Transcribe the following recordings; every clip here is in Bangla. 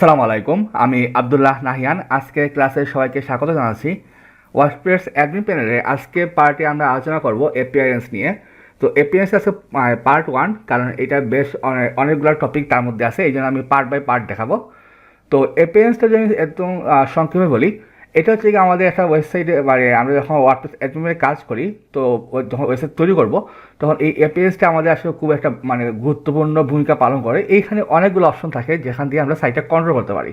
আসসালামু আলাইকুম, আমি আবদুল্লাহ নাহিয়ান। আজকে ক্লাসে সবাইকে স্বাগত জানাচ্ছি। ওয়ার্ডপ্রেস অ্যাডমিন প্যানেলে আজকে পার্টে আমরা আলোচনা করব অ্যাপিয়ারেন্স নিয়ে। তো অ্যাপিয়ারেন্স আছে পার্ট ওয়ান কারণ এটা বেশ অনেক অনেকগুলো টপিক তার মধ্যে আছে এই জন্য আমি পার্ট বাই পার্ট দেখাবো। তো এপিএন্সটা যদি একদম সংক্ষেপে বলি এটা হচ্ছে কি আমাদের একটা ওয়েবসাইটে মানে আমরা যখন ওয়ার্ডপ্রেস অ্যাডমিনে কাজ করি, তো যখন ওয়েবসাইট তৈরি করব, তখন এই এপিএসটা আমাদের আসলে খুব একটা মানে গুরুত্বপূর্ণ ভূমিকা পালন করে। এইখানে অনেকগুলো অপশন থাকে যেখান দিয়ে আমরা সাইটটা কন্ট্রোল করতে পারি।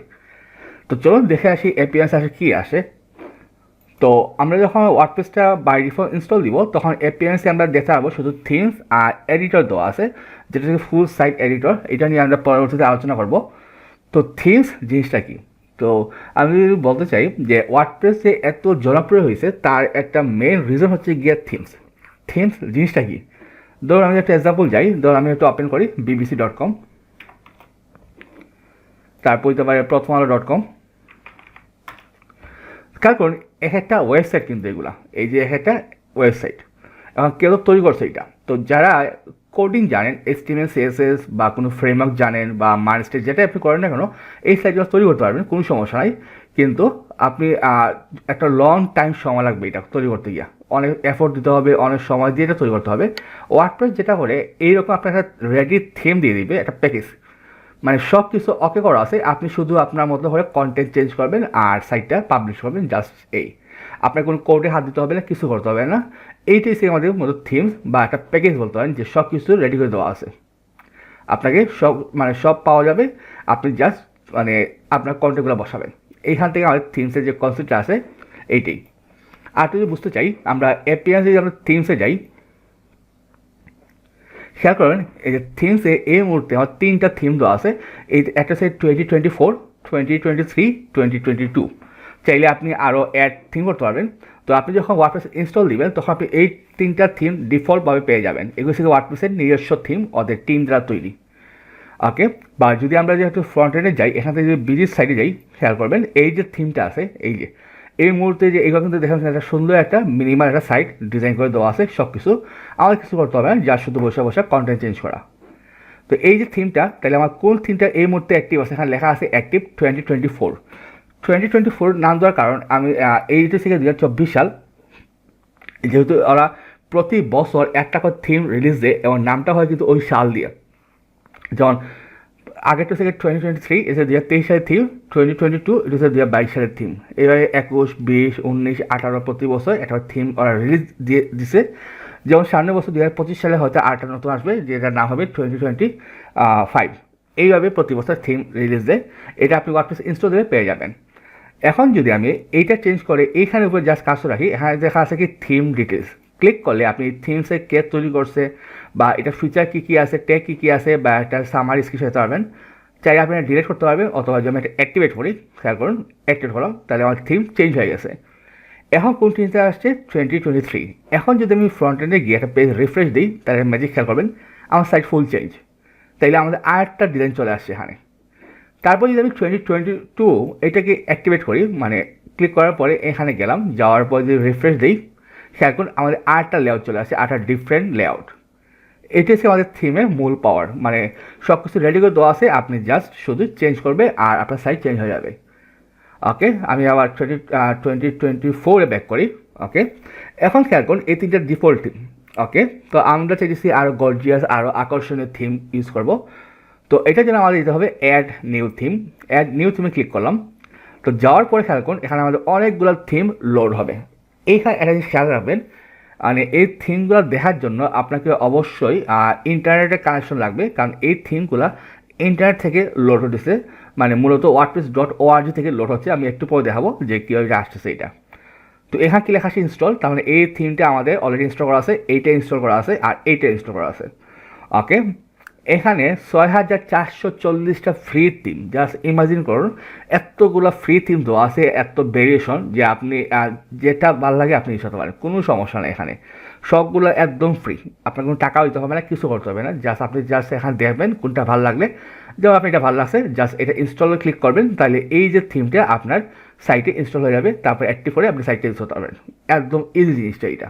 তো চলুন দেখে আসি এপিএস আসে কী আসে। তো আমরা যখন ওয়ার্ডপ্রেসটা বাই ডিফল্ট ইনস্টল দিব, তখন এপিএসে আমরা দেখতে পাবো শুধু থিমস আর এডিটর দেওয়া আছে, যেটা হচ্ছে ফুল সাইট এডিটর এটা নিয়ে আমরা পরবর্তীতে আলোচনা করব। তো থিমস জিনিসটা কি? তো আমি বলতে চাই যে ওয়ার্ডপ্রেস যে এত জনপ্রিয় হয়েছে, তার একটা মেন রিজন হচ্ছে গিয়ে থিমস থিমস জিনিসটা কি? ধরুন আমি একটা এক্সাম্পল যাই, ধরুন আমি একটু ওপেন করি বিবিসি ডট কম তারপর দিতে পারে প্রথম আলো ডট কম কারণ এক একটা ওয়েবসাইট কিন্তু এগুলা, এই যে এক একটা ওয়েবসাইট এখন কেউ তৈরি করছে এটা। তো যারা কোডিং জানেন এসটিএমএল সিএসএস বা কোনো ফ্রেমওয়ার্ক জানেন বা মাইন্ডস্টেট যেটা আপনি করেন না কেন, এই সাইটগুলো তৈরি করতে পারবেন, কোনো সমস্যা নাই। কিন্তু আপনি একটা লং টাইম সময় লাগবে এটা তৈরি করতে গিয়ে। অনেক এফোর্ট দিতে হবে, অনেক সময় দিয়ে এটা তৈরি করতে হবে। ওয়ার্ডপ্রেস যেটা করে, এইরকম আপনার একটা রেডি থিম দিয়ে দিবে, একটা প্যাকেজ মানে সব কিছু ওকে করা আছে, আপনি শুধু আপনার মতো করে কন্টেন্ট চেঞ্জ করবেন আর সাইটটা পাবলিশ করবেন জাস্ট এই। আপনার কোনো কোর্টে হাত দিতে হবে না, কিছু করতে হবে না। এইটাই সে আমাদের মতো থিমস বা একটা প্যাকেজ বলতে পারেন যে সব কিছু রেডি করে দেওয়া আছে। আপনাকে সব মানে সব পাওয়া যাবে, আপনি জাস্ট মানে আপনার কন্টেন্টগুলো বসাবেন। এইখান থেকে আমাদের থিমসের যে কনসেপ্টটা আছে, এইটাই। আর যদি বুঝতে চাই, আমরা এপিএন্সে যদি আমরা থিমসে যাই, খেয়াল করেন এই যে থিমসে এই মুহূর্তে আমার তিনটা থিম দেওয়া আছে। এই একটা হচ্ছে twenty twenty four twenty twenty three twenty twenty two চাইলে আপনি আরও অ্যাড থিম করতে পারবেন। তো আপনি যখন ওয়ার্ডপ্রেস ইনস্টল দিবেন, তখন আপনি এই তিনটা থিম ডিফল্টভাবে পেয়ে যাবেন। এগুলো থেকে ওয়ার্ডপ্রেসের নিজস্ব থিম ওদের টিম দ্বারা তৈরি। ওকে? বা যদি আমরা যেহেতু ফ্রন্ট এন্ডে যাই, এখান থেকে যদি বিজির সাইডে যাই, খেয়াল করবেন, এই যে থিমটা আছে, এই যে, এই মুহূর্তে যে এগুলো কিন্তু দেখেন, একটা সুন্দর একটা মিনিমাল একটা সাইট ডিজাইন করে দেওয়া আছে সব কিছু আমাদের কিছু করতে হবে না যা শুধু বসে বসে কন্টেন্ট চেঞ্জ করা। তো এই যে থিমটা তাহলে আমার কোন থিমটা এই মুহূর্তে অ্যাক্টিভ আছে? এখানে লেখা আছে active twenty twenty four twenty twenty four নাম দেওয়ার কারণ আমি এইটা থেকে দু হাজার চব্বিশ সাল, যেহেতু ওরা প্রতি বছর একটা করে থিম রিলিজ দেয়, এবং নামটা হয় কিন্তু ওই সাল দিয়ে। যেমন, আগেরটা থেকে টোয়েন্টি টোয়েন্টি থ্রি এসে দু হাজার তেইশ সালের থিম টোয়েন্টি টোয়েন্টি টু এটা হচ্ছে দু হাজার বাইশ সালের থিম এবারে একুশ, বিশ, উনিশ, আঠারো প্রতি বছর একটা থিম ওরা রিলিজ দিয়ে দিছে। যেমন সামনের বছর দু হাজার পঁচিশ সালে হয়তো আটটা নতুন আসবে, যেটার নাম হবে টোয়েন্টি টোয়েন্টি ফাইভ এইভাবে প্রতি বছর থিম রিলিজ দেয়। এটা আপনি ওয়ার্ডপ্রেস ইনস্টল দিলে পেয়ে যাবেন। এখন যদি আমি এইটা চেঞ্জ করে এইখানে উপরে জাস্ট কাজ রাখি, এখানে দেখা আছে কি থিম ডিটেলস ক্লিক করলে আপনি থিমসে কে তৈরি করছে, বা এটা ফিচার কী কী আছে টেক কী কী আছে, বা একটা সামারি স্ক্রিন হতে পারবেন। চাই আপনি ডিলিট করতে পারবেন, অথবা যদি আমি এটা অ্যাক্টিভেট করি, খেয়াল করুন অ্যাক্টিভেট করলাম তাহলে আমার থিম চেঞ্জ হয়ে গেছে। এখন কোন থিমটা আসছে? টোয়েন্টি টোয়েন্টি থ্রি এখন যদি আমি ফ্রন্ট এন্ডে গিয়ে একটা পেজ রিফ্রেশ দিই, তাহলে ম্যাজিক খেয়াল করবেন, আমার সাইট ফুল চেঞ্জ তাইলে আমাদের আর একটা ডিজাইন চলে আসছে এখানে। তারপর যদি আমি টোয়েন্টি টোয়েন্টি টু এটাকে অ্যাক্টিভেট করি মানে ক্লিক করার পরে এখানে গেলাম, যাওয়ার পর যদি রিফ্রেশ দিই করুন আমাদের আটটা লেআউট চলে আসে আটটা ডিফারেন্ট লেআউট এটি হচ্ছে আমাদের থিমের মূল পাওয়ার মানে সব কিছু রেডি করে দেওয়া আছে, আপনি জাস্ট শুধু চেঞ্জ করবে আর আপনার সাইজ চেঞ্জ হয়ে যাবে। ওকে আমি আবার টোয়েন্টি টোয়েন্টি টোয়েন্টি ফোরে ব্যাক করি ওকে এখন খেয়াল করুন, এই তিনটা ডিফল্ট থিম ওকে তো আমরা চাইছি আরও গর্জিয়াস আরও আকর্ষণীয় থিম ইউজ করব। তো এটার জন্য আমাদের দিতে হবে add new theme add new থিমে click করলাম। তো যাওয়ার পরে খেয়াল করুন, এখানে আমাদের অনেকগুলো থিম লোড হবে। এইখানে একটা জিনিস খেয়াল রাখবেন মানে এই থিমগুলো দেখার জন্য আপনাকে অবশ্যই ইন্টারনেটের কানেকশন লাগবে, কারণ এই থিমগুলো ইন্টারনেট থেকে লোড হতেছে। মানে মূলত ওয়ার্ডপ্রেস ডট ওআরজি থেকে লোড হচ্ছে। আমি একটু পরে দেখাবো যে কীভাবে আসতেছে এটা। তো এখানে কি লেখা আছে ইনস্টল তার মানে এই থিমটা আমাদের অলরেডি ইনস্টল করা আছে, এইটা ইনস্টল করা আছে, আর এইটা ইনস্টল করা আছে। ওকে এখানে ছয় হাজার চারশো চল্লিশটা ফ্রি থিম জাস্ট ইমাজিন করুন, এতগুলো ফ্রি থিম দেওয়া আছে, এত ভেরিয়েশন যে আপনি যেটা ভালো লাগে আপনি করতে পারেন। কোনো সমস্যা নেই এখানে। সবগুলো একদম ফ্রি আপনার কোনো টাকাও দিতে হবে না, কিছু করতে হবে না। জাস্ট আপনি জাস্ট এখানে দেখবেন কোনটা ভালো লাগলে। যেমন আপনি এটা ভালো লাগছে জাস্ট এটা ইনস্টলে ক্লিক করবেন, তাহলে এই যে থিমটা আপনার সাইটে ইনস্টল হয়ে যাবে। তারপর অ্যাক্টিভ করে আপনি সাইটে করতে পারবেন। একদম ইজি জিনিসটা এটা।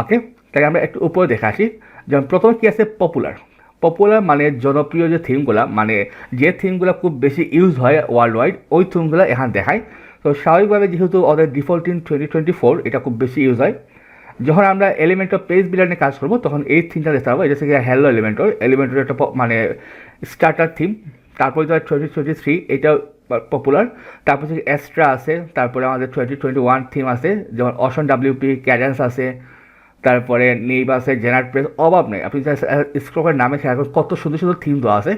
ওকে তাহলে আমরা একটু উপরে দেখে আসি। যেমন প্রথমে কী আছে? পপুলার পপুলার মানে জনপ্রিয় যে থিমগুলো মানে যে থিমগুলো খুব বেশি ইউজ হয় ওয়ার্ল্ড ওয়াইড ওই থিমগুলো এখানে দেখায়। তো স্বাভাবিকভাবে যেহেতু ওদের default in twenty twenty four এটা খুব বেশি ইউজ হয়। যখন আমরা এলিমেন্ট অফ পেজ বিল্ডার নিয়ে কাজ করব, তখন এই থিমটা দেখতে পাবো। এটা থেকে হ্যালো এলিমেন্টর এলিমেন্টর একটা মানে স্টার্টার থিম তারপরে তো টোয়েন্টি টোয়েন্টি থ্রি এটা পপুলার তারপর থেকে এক্সট্রা আছে। তারপরে আমাদের টোয়েন্টি টোয়েন্টি ওয়ান থিম আছে। যেমন অশন ডাব্লিউপি ক্যাডেন্স আছে। তারপরে নেইব আছে জেনারেট প্রেস অভাব নেই। আপনি স্ক্রপের নামে করুন, কত সুন্দর সুন্দর থিম দেওয়া আছে।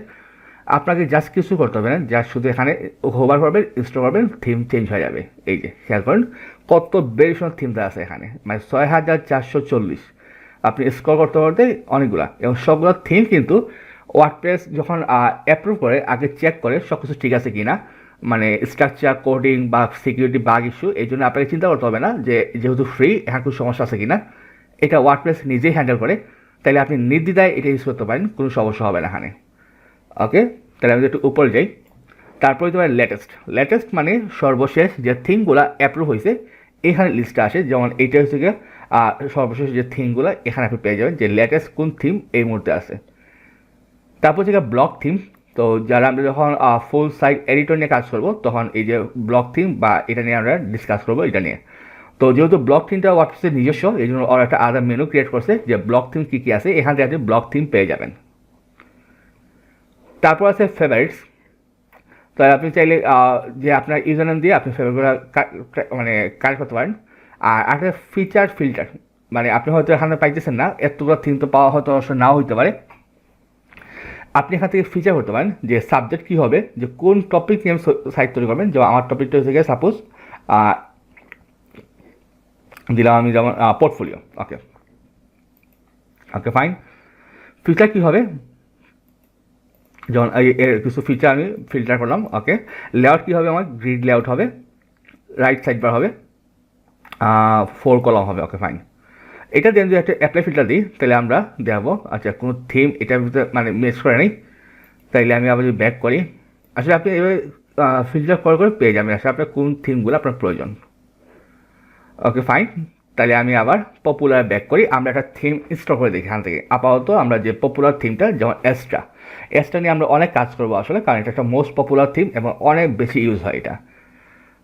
আপনাকে জাস্ট কিছু করতে হবে না জাস্ট শুধু এখানে হোভার করবেন ইনস্টল করবেন থিম চেঞ্জ হয়ে যাবে। এই যে, খেয়াল করেন, কত ভেরিয়েশন থিম দেওয়া আছে এখানে। মানে ছয় হাজার চারশো চল্লিশ। আপনি স্ক্রল করতে করতে অনেকগুলা, এবং সবগুলো থিম কিন্তু ওয়ার্ডপ্রেস যখন অ্যাপ্রুভ করে, আগে চেক করে সব কিছু ঠিক আছে কি না মানে স্ট্রাকচার কোডিং বা সিকিউরিটি বাগ ইস্যু এই জন্য আপনাকে চিন্তা করতে হবে না যে, যেহেতু ফ্রি এখন কোনো সমস্যা আছে কি না এটা ওয়ার্ডপ্রেস নিজেই হ্যান্ডেল করে, তাহলে আপনি নির্দ্বিধায় এটা ইউজ করতে পারেন, কোনো সমস্যা হবে না এখানে। ওকে তাহলে আমি একটু উপরে যাই। তারপরে তোমার লেটেস্ট লেটেস্ট মানে সর্বশেষ যে থিমগুলো অ্যাপ্রুভ হয়েছে, এখানে লিস্টটা আসে, যেমন এইটা হচ্ছে গিয়ে সর্বশেষ যে থিমগুলো এখানে আপনি পেয়ে যাবেন যে লেটেস্ট কোন থিম এই মুহূর্তে আছে। তারপর হচ্ছে ব্লক থিম তো যারা আমরা যখন ফুল সাইট এডিটর নিয়ে কাজ করব, তখন এই যে ব্লক থিম বা এটা নিয়ে আমরা ডিসকাস করব এটা নিয়ে। তো যেহেতু ব্লক থিমটা ওয়াটসঅ্যাপের নিজস্ব, এই জন্য ওরা একটা আলাদা মেনু ক্রিয়েট করছে যে ব্লক থিম কী কী আছে, এখান থেকে আপনি ব্লক থিম পেয়ে যাবেন। তারপর আছে ফেভারিটস তো আপনি চাইলে যে আপনার ইউজার নেম দিয়ে আপনি ফেভারিটগুলো মানে কালেক্ট করতে পারেন। আর একটা ফিচার ফিল্টার মানে আপনি হয়তো এখানে পাইতেছেন না, এতগুলো থিম তো পাওয়া হয়তো অবশ্য নাও হইতে পারে। আপনি এখান থেকে ফিচার করতে পারেন যে সাবজেক্ট কী হবে, যে কোন টপিক নিয়ে সাইট তৈরি করবেন যেমন আমার টপিকটা হচ্ছে গিয়ে সাপোজ দিলাম আমি যেমন portfolio okay okay fine filter কী হবে? যেমন এই, এর কিছু ফিচার আমি ফিল্টার করলাম ওকে লেআউট কী হবে আমার? গ্রিড লেআউট হবে। রাইট সাইড বার হবে। ফোর কলম হবে। ওকে ফাইন এটা দিয়ে যদি একটা অ্যাপ্লাই ফিল্টার দিই, তাহলে আমরা দেখাবো আচ্ছা কোনো থিম এটার ভিতরে মানে মেস করে নেই। তাইলে আমি আবার যদি ব্যাক করি, আসলে আপনি এভাবে ফিল্টার করে করে পেয়ে যাবেন। আসলে আপনার কোন থিমগুলো আপনার প্রয়োজন। ওকে ফাইন তাহলে আমি আবার পপুলার ব্যাক করি। আমরা একটা থিম ইনস্টল করে দেখি এখান থেকে। আপাতত আমরা যে পপুলার থিমটা যেমন এক্সট্রা এক্সট্রা নিয়ে আমরা অনেক কাজ করব আসলে, কারণ এটা একটা মোস্ট পপুলার থিম এবং অনেক বেশি ইউজ হয় এটা।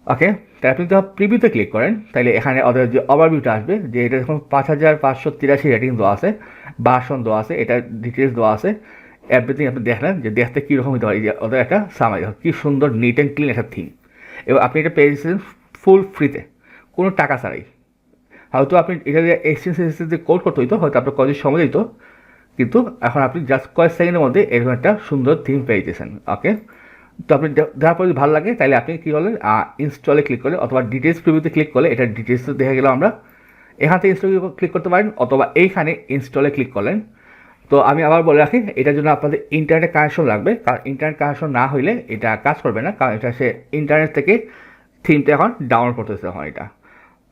ওকে তাই আপনি যখন প্রিভিউতে ক্লিক করেন, তাহলে এখানে ওদের যে ওভারভিউটা আসবে, যে এটা যখন পাঁচ হাজার পাঁচশো তিরাশি রেটিং দেওয়া আছে বাসন দেওয়া আছে, এটা ডিটেলস দেওয়া আছে। এভরিথিং আপনি দেখলেন যে দেখতে কীরকম হতে পারে ওদের একটা সামাই কী সুন্দর নিট অ্যান্ড ক্লিন একটা থিম এবং আপনি এটা পেয়েছেন ফুল ফ্রিতে কোনো টাকা ছাড়াই। হয়তো আপনি এটা দিয়ে এক্সচেঞ্জ এক্সচেঞ্জ কোড করতে হইতো, হয়তো আপনার কলেজ সময় দিত, কিন্তু এখন আপনি জাস্ট কয়েক সেকেন্ডের মধ্যে এরকম একটা সুন্দর থিম পেয়ে যেতেছেন ওকে তো আপনি দেখার পর যদি ভালো লাগে তাহলে আপনি কী করলেন ইনস্টলে ক্লিক করলে অথবা ডিটেলস প্রিভিউতে ক্লিক করলে, এটা ডিটেলস দেখে গেলাম আমরা, এখান থেকে ইনস্টল ক্লিক করতে পারেন, অথবা এইখানে ইনস্টলে ক্লিক করলেন। তো আমি আবার বলে রাখি, এটার জন্য আপনাদের ইন্টারনেট কানেকশন লাগবে, কারণ ইন্টারনেট কানেকশন না হইলে এটা কাজ করবে না, কারণ এটা সে ইন্টারনেট থেকে থিমটা এখন ডাউনলোড করতেছে এখন এটা।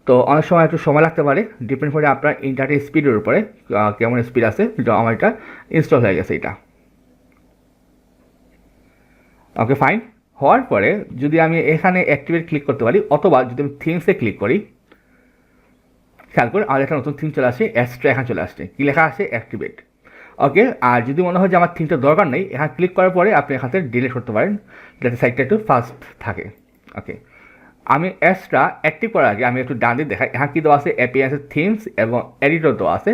তো অনেক সময় একটু সময় লাগতে পারে ডিপেন্ড করে আপনার ইন্টারনেট স্পিডের উপরে কেমন স্পিড আছে আমার এটা ইনস্টল হয়ে গেছে এটা। ওকে ফাইন হওয়ার পরে যদি আমি এখানে অ্যাক্টিভেট ক্লিক করতে পারি, অথবা যদি আমি থিমসে ক্লিক করি, খেয়াল করে আর একটা নতুন থিম চলে আসে এক্সট্রা এখানে চলে আসছে। কী লেখা আছে? অ্যাক্টিভেট ওকে আর যদি মনে হয় যে আমার থিমটা দরকার নেই, এখানে ক্লিক করার পরে আপনি এখান থেকে ডিলিট করতে পারেন, যাতে সাইটটা একটু ফাস্ট থাকে। ওকে আমি এক্সট্রা অ্যাক্টিভ করার আগে আমি একটু ডান দিয়ে দেখাই। এখানে কী দেওয়া আছে? অ্যাপিয়ান্সের থিমস এবং এডিটর দেওয়া আছে।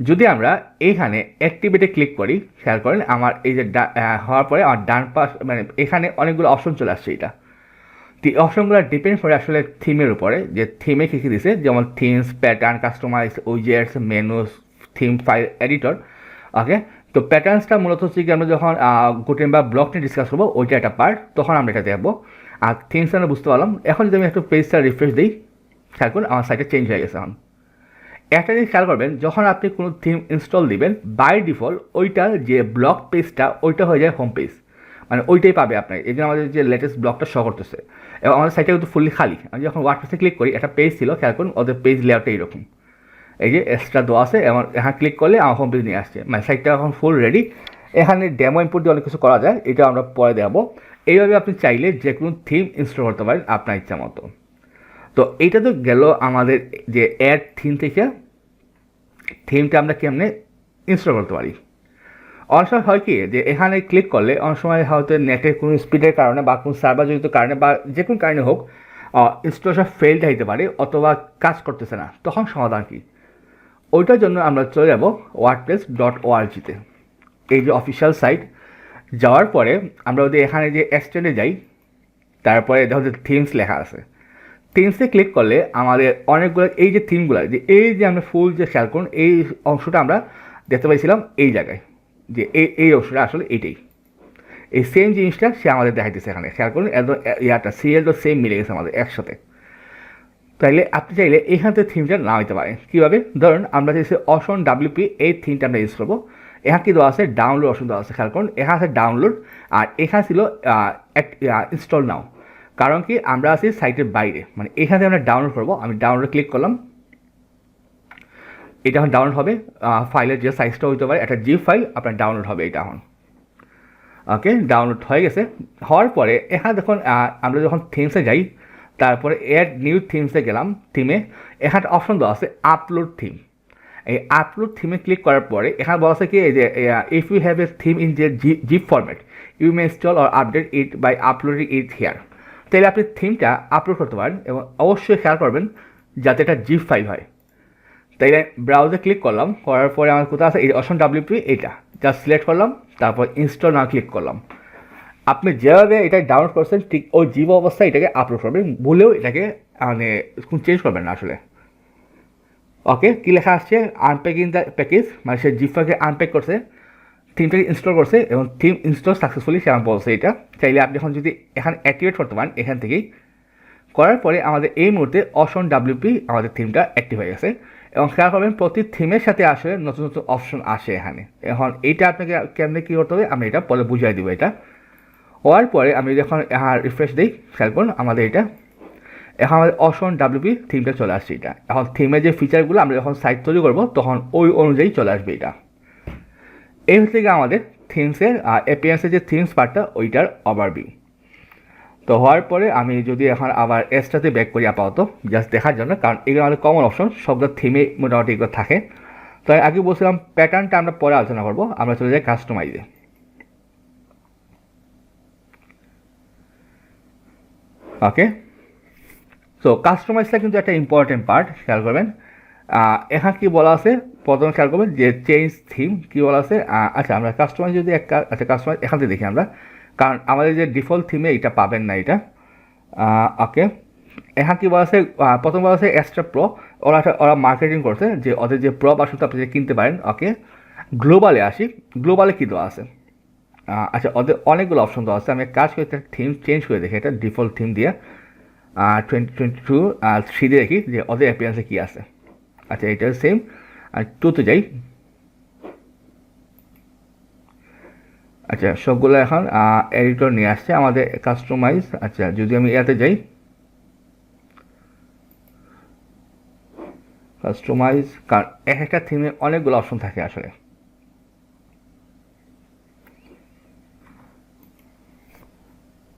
যদি আমরা এইখানে অ্যাক্টিভেটে ক্লিক করি, খেয়াল করেন আমার এই যে হওয়ার পরে আমার ডান পাশ মানে এখানে অনেকগুলো অপশন চলে আসছে এটা। তো এই অপশনগুলো ডিপেন্ড করে আসলে থিমের উপরে, যে থিমে কী কী দিছে? যেমন themes pattern customise widgets menus theme file editor okay তো প্যাটার্নসটা মূলত হচ্ছে কি, আমরা যখন গোটেন বা ব্লক ডিসকাস করব, ওইটা একটা পার্ট তখন আমরা এটা দেখব আর থিমস আমরা বুঝতে পারলাম। এখন যদি আমি একটু পেজটা রিফ্রেশ দিই, খেয়াল করুন আমার সাইটে চেঞ্জ হয়ে গেছে এখন। একটা জিনিস খেয়াল করবেন, যখন আপনি কোনো থিম ইনস্টল দিবেন বাই ডিফল্ট ওইটার যে ব্লক পেজটা ওইটা হয়ে যায় হোম পেজ মানে ওইটাই পাবে আপনার। এই জন্য আমাদের যে লেটেস্ট ব্লগটা শো করতেছে। এবং আমাদের সাইটটা কিন্তু ফুললি খালি। আমি যখন ওয়ার্ডপ্রেসে ক্লিক করি, একটা পেজ ছিল, খেয়াল করুন, ওদের পেজ লেআউটটা এইরকম। এই যে এক্সট্রা দেওয়া আছে, এবং এখানে ক্লিক করলে আমার হোম পেজ নিয়ে আসছে। মানে সাইটটা এখন ফুল রেডি এখানে ডেমো ইনপুট দিয়ে অনেক কিছু করা যায়, এটা আমরা পরে দেখাবো। এইভাবে আপনি চাইলে যে কোনো থিম ইনস্টল করতে পারেন আপনার ইচ্ছা মতো। তো এইটা তো গেল আমাদের যে অ্যাড থিম থেকে থিমটা আমরা কেমনে ইনস্টল করতে পারি। অনেক সময় হয় কি, যে এখানে ক্লিক করলে অনেক সময় হয়তো নেটের কোনো স্পিডের কারণে বা কোনো সার্ভার জনিত কারণে বা যে কোনো কারণে হোক ইনস্টলেশন ফেলড হইতে পারে অথবা কাজ করতেছে না। তখন সমাধান কী? ওইটার জন্য আমরা চলে যাব ওয়ার্ডপ্লেস ডট ওআরজিতে এই যে অফিসিয়াল সাইট যাওয়ার পরে আমরা যদি এখানে যে এক্সটেন্ডে যাই, তারপরে দেখো যে থিমস লেখা আছে। থিমসে ক্লিক করলে আমাদের অনেকগুলো, এই যে থিমগুলো যে এই যে আমরা ফুল যে খেয়াল করুন, এই অংশটা আমরা দেখতে পাইছিলাম এই জায়গায়, যে এই এই অংশটা আসলে এইটাই। এই সেম জিনিসটা সে আমাদের দেখাইতেছে এখানে। খেয়াল করুন, একদম ইয়াটা সিরিয়ালটা সেম মিলে গেছে আমাদের একসাথে। তাইলে আপনি চাইলে এখান থেকে থিমটা না হইতে পারে কীভাবে? ধরুন আমরা চাইছি অসন ডাব্লিউপি এই থিমটা আমরা ইউজ করব। এখানে কি দেওয়া আছে? ডাউনলোড অপশন দেওয়া আছে। খেয়াল করুন, এখানে আছে ডাউনলোড আর এখানে ছিল ইনস্টল নাও কারণ কি? আমরা আছি সাইটের বাইরে। মানে এখান থেকে আমরা ডাউনলোড করব। আমি ডাউনলোড ক্লিক করলাম। এটা এখন ডাউনলোড হবে। ফাইলের যে সাইজটা হইতে পারে, একটা জিপ ফাইল আপনার ডাউনলোড হবে এটা এখন। ওকে ডাউনলোড হয়ে গেছে। হওয়ার পরে, এখানে যখন আমরা যখন থিমসে যাই, তারপরে এড নিউ থিমসে গেলাম। থিমে এখানে অপশন দেওয়া আছে আপলোড থিম এই আপলোড থিমে ক্লিক করার পরে এখানে বলা আছে কি, এই যে if you have a theme in the zip format you may install or update it by uploading it here তাহলে আপনি থিমটা আপলোড করতে পারেন এবং অবশ্যই খেয়াল করবেন যাতে এটা জিপ ফাইল হয়। তাইলে ব্রাউজে ক্লিক করলাম, করার পরে আমার কোথাও আছে? এই অপশন ডাব্লিউপি এটা জাস্ট সিলেক্ট করলাম, তারপর ইনস্টল না ক্লিক করলাম। আপনি যেভাবে এটা ডাউনলোড করছেন, ঠিক ওই জিপ অবস্থায় এটাকে আপলোড করবেন বলেও এটাকে মানে চেঞ্জ করবেন না আসলে। ওকে কী লেখা আসছে? আনপ্যাকিং দ্য প্যাকেজ মানে সে জিপটাকে আনপ্যাক করছে থিমটাকে ইনস্টল করছে এবং থিম ইনস্টল সাকসেসফুলি সে আমার বলছে এটা। চাইলে আপনি এখন যদি এখানে অ্যাক্টিভেট করতে পারেন, এখান থেকেই। করার পরে আমাদের এই মুহূর্তে অপশন ডাব্লিউপি আমাদের থিমটা অ্যাক্টিভ হয়ে গেছে। এবং খেয়াল করবেন, প্রতি থিমের সাথে আসলে নতুন নতুন অপশন আসে এখানে। এখন এইটা আপনাকে কেমনে কী করতে হবে আমি এটা পরে বুঝিয়ে দিব এটা। হওয়ার পরে আমি যখন রিফ্রেশ দিই, খেয়াল করুন, আমাদের এটা এখন আমাদের অপশন ডাব্লিউপি থিমটা চলে আসছে এটা। এখন থিমের যে ফিচারগুলো আমরা যখন সাইট তৈরি করব, তখন ওই অনুযায়ী চলে আসবে এটা। এই হচ্ছে গিয়ে আমাদের থিমসের এপিএন্সের যে থিমস পার্টটা ওইটার ওভারভিউ তো হওয়ার পরে আমি যদি এখন আবার এসটাতে ব্যাক করি আপাতত জাস্ট দেখার জন্য, কারণ এগুলো আমাদের কমন অপশন সবগুলো থিমে মোটামুটি এগুলো থাকে। তো আগে বলছিলাম প্যাটার্নটা আমরা পরে আলোচনা করব, আমরা চলে যাই কাস্টমাইজে ওকে সো কাস্টমাইজটা কিন্তু একটা ইম্পর্টেন্ট পার্ট খেয়াল করবেন। এখানে কি বলা আছে? প্রথমে খেয়াল করবেন যে চেঞ্জ থিম কি বলা আছে? আচ্ছা আমরা কাস্টমাইজ যদি একটা আচ্ছা কাস্টমাইজ এখান থেকে দেখি আমরা। কারণ আমাদের যে ডিফল্ট থিমে এটা পাবেন না এটা। ওকে এখানে কি বলা আছে? প্রথম বলা আছে এক্সট্রা প্রো ওরা ওরা মার্কেটিং করছে যে ওদের যে প্রো বা শুধু আপনি কিনতে পারেন ওকে গ্লোবালে আসি। গ্লোবালে কী দেওয়া আছে? আচ্ছা ওদের অনেকগুলো অপশন দেওয়া আছে। আমি কাজ করে থিম চেঞ্জ করে দেখি এটা ডিফল্ট থিম দিয়ে। টোয়েন্টি টোয়েন্টি টু থ্রি দিয়ে দেখি যে ওদের অ্যাপিয়ান্সে কী আছে। আচ্ছা এটা সেম আর টুতে যাই। আচ্ছা সবগুলো এখন এডিটর নিয়ে আসছে আমাদের কাস্টমাইজ আচ্ছা যদি আমি ইয়াতে যাই। কাস্টমাইজ কারণ এক একটা থিমে অনেকগুলো অপশন থাকে আসলে।